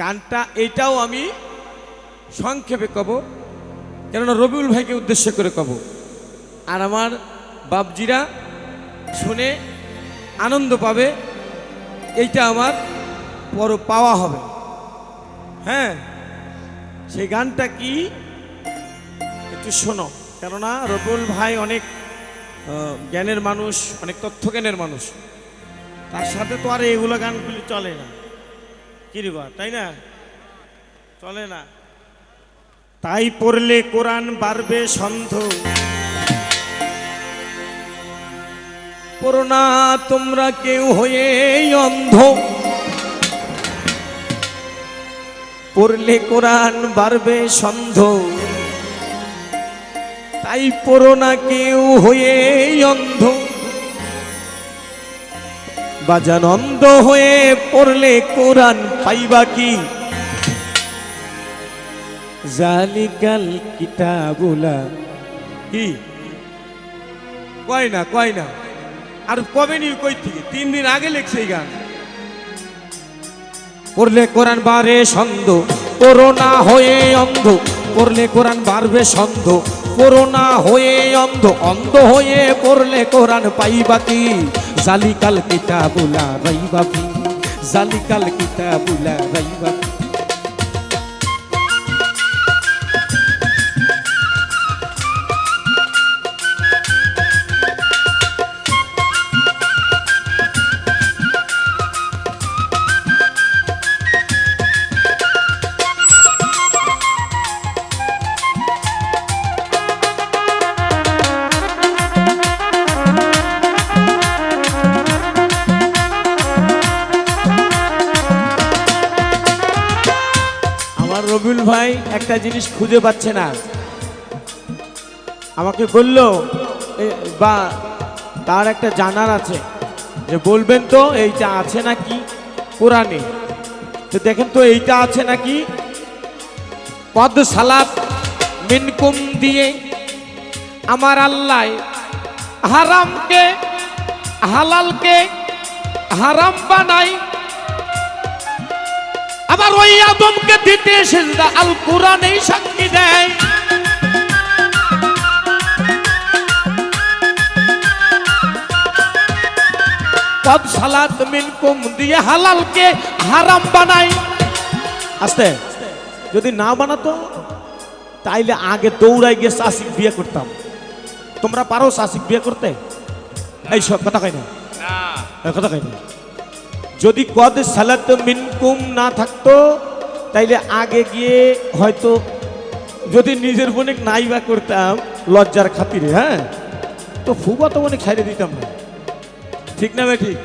গানটা এইটাও আমি সংক্ষেপে কব, কেননা রবিউল ভাইকে উদ্দেশ্য করে কব। আর আমার বাবজিরা শুনে আনন্দ পাবে, এইটা আমার বড় পাওয়া হবে। হ্যাঁ সেই গানটা কি? একটু শোনো, কেননা রবিউল ভাই অনেক জ্ঞানের মানুষ, অনেক তথ্য জ্ঞানের মানুষ। তার সাথে তো আর এগুলো গানগুলি চলে না। কিরিবা তাই না? চলে না। তাই পড়লে কোরআন বাড়বে সন্ধ। পড়ো না তোমরা কেউ হয়ে অন্ধ। পড়লে কোরআন বাড়বে সন্ধ। তাই পড়ো না কেউ হয়ে অন্ধ। বাজান অন্ধ হয়ে পড়লে কোরআন পাইবা কি? জালিকাল কিতাবুলা। কি? কয় না কয় না। আর কবে নি কই থেকে? তিন দিন আগে লিখছে গান। পড়লে কোরআন বারে সন্দ করোনা হয়ে অন্ধ। পড়লে কোরআন বাড়বে সন্দ করোনা হয়ে অন্ধ। অন্ধ হয়ে পড়লে কোরআন পাইবা কি? জালিকাল কিতাবুলা রাইবা কি জালিকাল কিতাবুলা রাইবা কি জিনিস খুঁজে পাচ্ছে না। আমাকে বলল বা, তার একটা জানার আছে। যে বলবেন তো, এইটা আছে নাকি কোরআনে? তো দেখেন তো, এইটা আছে নাকি পদ সালাত মিনকুম দিয়ে আমার আল্লাহ হারামকে, হালালকে হারাম বানাই আবার ওই আদমকে দিতে সেজদা আল কোরআনেই সাক্ষী দেয়। পদ সালাত মিনকুম দিয়ে হালালকে হারাম বানাই আস্তে যদি না বানাতো তাইলে আগে দৌড়াই গিয়ে শাসিক বিয়ে করতাম। তোমরা পারো শাসিক বিয়ে করতে? এই সব কথা কই না? কথা কই না? যদি কদ সালাত মিনকুম না থাকতো, তাইলে আগে গিয়ে হয়তো যদি নিজের বোনে নাই বা করতাম, লজ্জার খাতিরে হ্যাঁ? তো ফুবা তো অনেক ছাইড়ে দিতাম না। ঠিক না ভাই ঠিক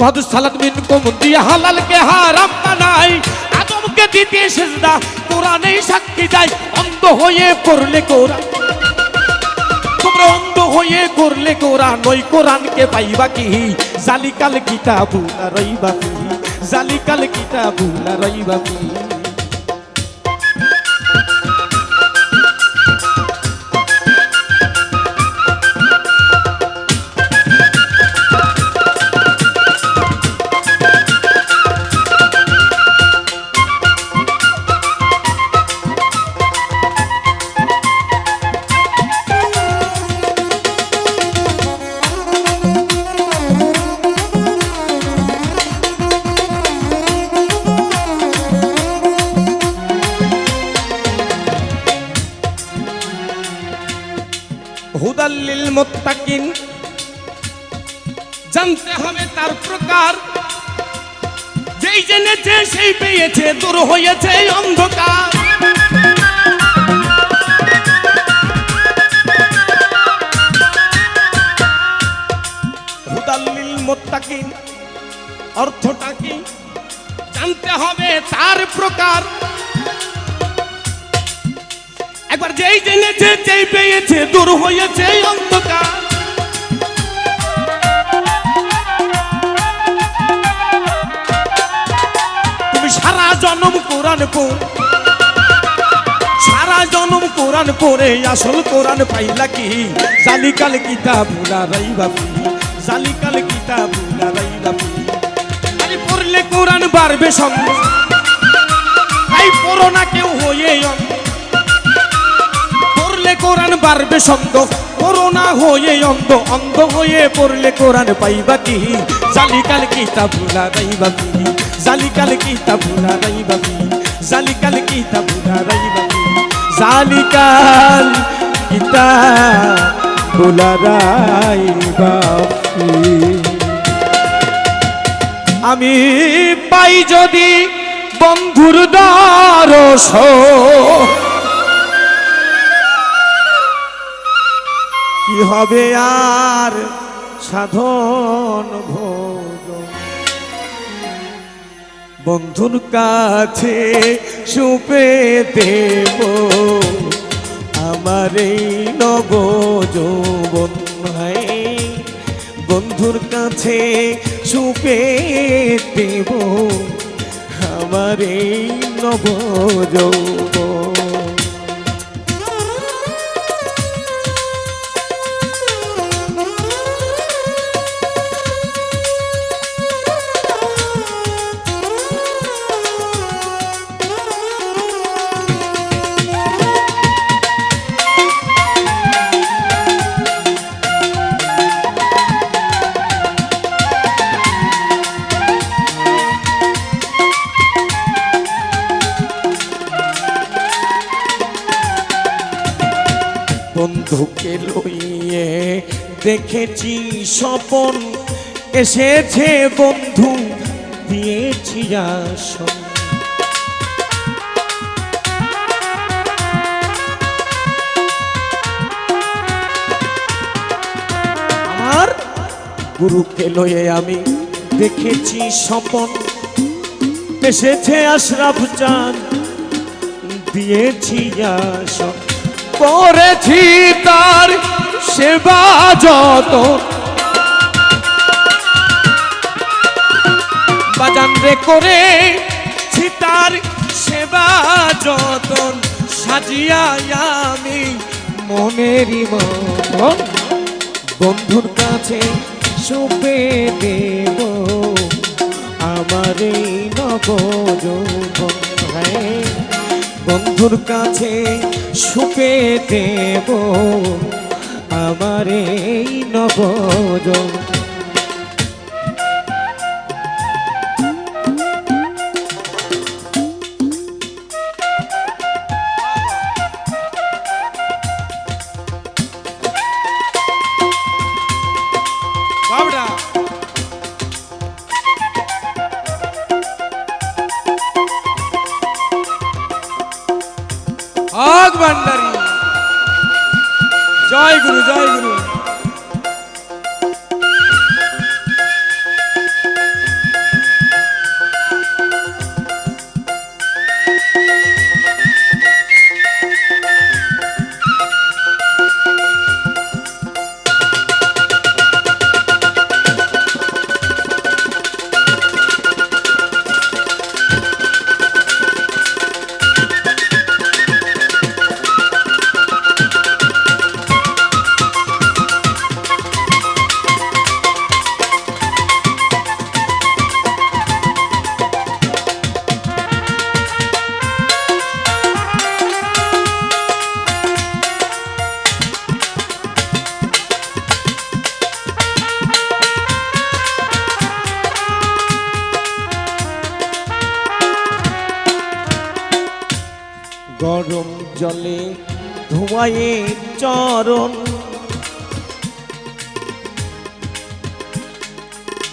কদ সালাত মিনকুম দিয়া দিয়ে হালালকে হারাম বানাই আদমকে দিতে সেজদা, কোরআনেই সাক্ষী যায় অন্ধ হয়ে করলে কোরআন। তোমরা অন্ধ হয়ে করলে কোরআন, ওই কোরআনকে পাইবা কি? জালিকাল কিতাবু না রইবা কি জালিকাল কিতাবু না রইবা কি হুদাল্লিল মুত্তাকিন জানতে হবে তার প্রকার। যেই জেনেছে, সেই পেয়েছে, দূর হয়েছে অন্ধকার। অর্থটা কি? জানতে হবে তার প্রকার। একবার যেই জেনেছে, যেই পেয়েছে, দূর হয়েছে অন্ধকার। তুমি সারা জনম কোরআন পড় সারা জনম কোরআন পড়ে আসল কোরআন পাইলা কি? জালিকাল কিতাব ভুলা রাইবা কি জালিকাল কিতাব ভুলা রাইবা কি আরে পড়লে কোরআন বাড়বে সঙ্গ। তাই পড়ো না কেউ হয়ে অন্ধ পড়লে কোরআন বাড়বে সন্দ করোনা হয়ে অন্ধ অন্ধ হয়ে পড়লে কোরআন পাইবা কি? জালিকাল কিতা ভুলা রাইবা কি? জালিকাল কিতা ভুলা রাইবা কি? জালিকাল কিতা ভুলা রাইবা কি? জালিকাল কিতা ভুলা রাইবা আমি পাই যদি বন্ধুর দরস কি হবে আর সাধন ভোজন বন্ধুর কাছে সুপে দেব, আমার এই নব বন্ধুর কাছে সুপে দেব, আমার এই নব যৌবন বন্ধুকে লইয়ে দেখেছি স্বপন। এসেছে বন্ধু, দিয়েছি আসন। গুরুকে লয়ে আমি দেখেছি স্বপন। এসেছে আশরাফ চান দিয়েছি আসন। করেছি তার সেবা যত। বাজান রে করে তার সেবা যতন, সাজিয়া আমি মনেরই মন বন্ধুর কাছে সুপে দেব আমার এই নব যৌবন হ্যাঁ বন্ধুর কাছে সুপে দেব। আমার এই নব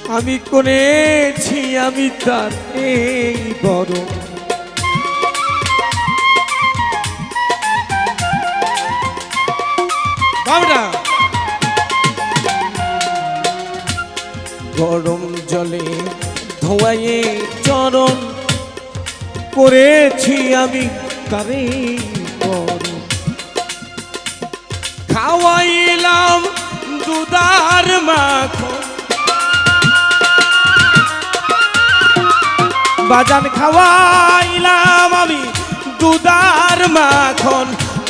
আমি করেছি আমি তার এই বাবরা গরম জলে ধোয়ায়ে চরণ করেছি আমি তারে। বাজান খাওয়াইলাম আমি দুদার মাখন,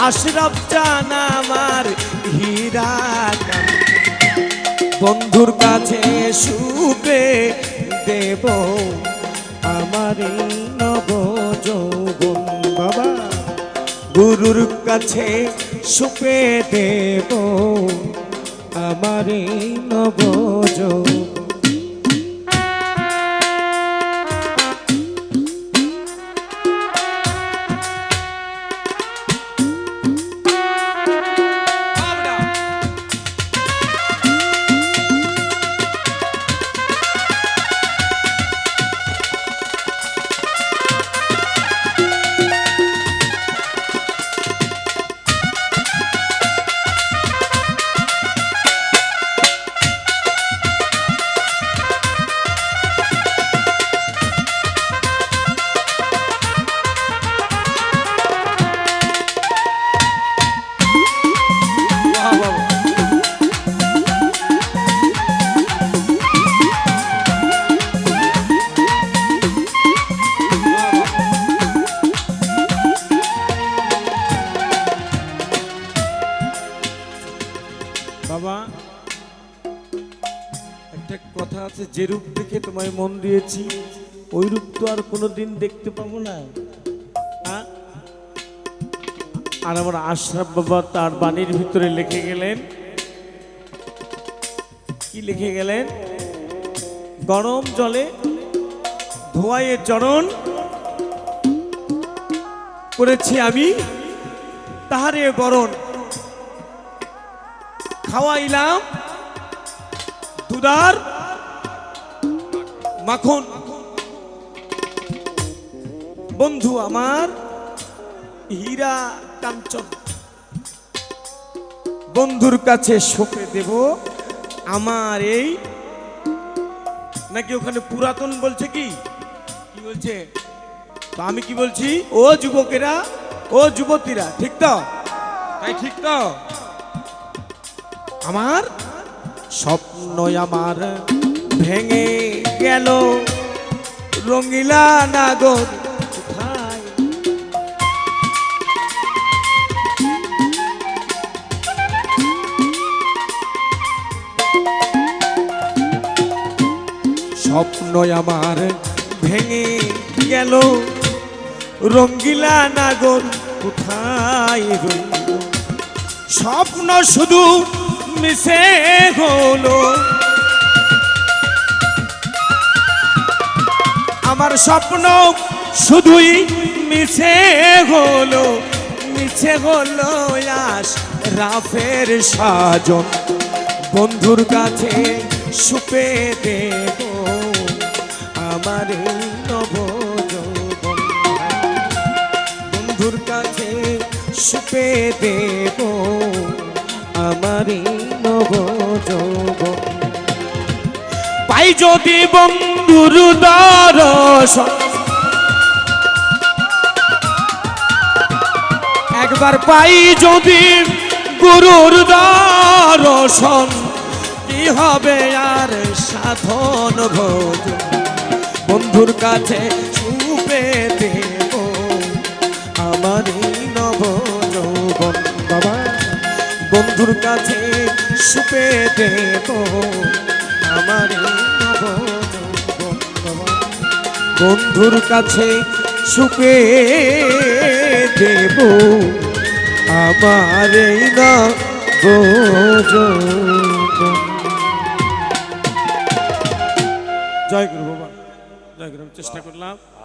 আশরাফ জান আমার হীরা বন্ধুর কাছে সুপে দেব আমার নব যৌবন বাবা। গুরুর কাছে সুপে দেব আমার নব যৌবন যে রূপ দেখে তোমায় মন দিয়েছি, ওই রূপ তো আর কোনোদিন দেখতে পাবো না? আর আমার আশরাফ বাবা তার বাণীর ভিতরে লিখে গেলেন। কি লিখে গেলেন? গরম জলে ধোয়ায়ে চরণ করেছি আমি, তাহারে বরণ। খাওয়াইলাম দুধার মাখন। বন্ধু আমার, হীরা কাঞ্চন। বন্ধুর কাছে সঁপে দেব, আমার এই, নাকি ওখানে পুরাতন বলছে কি? কি বলছে? তো আমি কি বলছি? ও যুবকেরা, ও যুবতীরা, ঠিক তো? তাই ঠিক তো? আমার স্বপ্ন আমার ভেঙে গেল রঙিলা নাগর স্বপ্ন আমার ভেঙে গেল রঙ্গিলা নাগর কোথায় রইল? স্বপ্ন শুধু মিশে হলো আমার স্বপ্ন শুধুই মিছে হলো মিছে হলো আস রাফের সাজন বন্ধুর কাছে সুপে দেব আমার নব। বন্ধুর কাছে সুপে দেব আমার নব যৌবন। পাই যদি বন্ধুর দর্শন একবার পাই যদি গুরুর দর্শন, কি হবে আর সাধন ভোজ বন্ধুর কাছে ছুপে দেব আমার নব যৌবন বাবা, বন্ধুর কাছে সুপে দেব। বন্ধুর কাছে সুপে দেব আমার এই না জয় গুরু বাবা জয় গুরু চেষ্টা করলাম।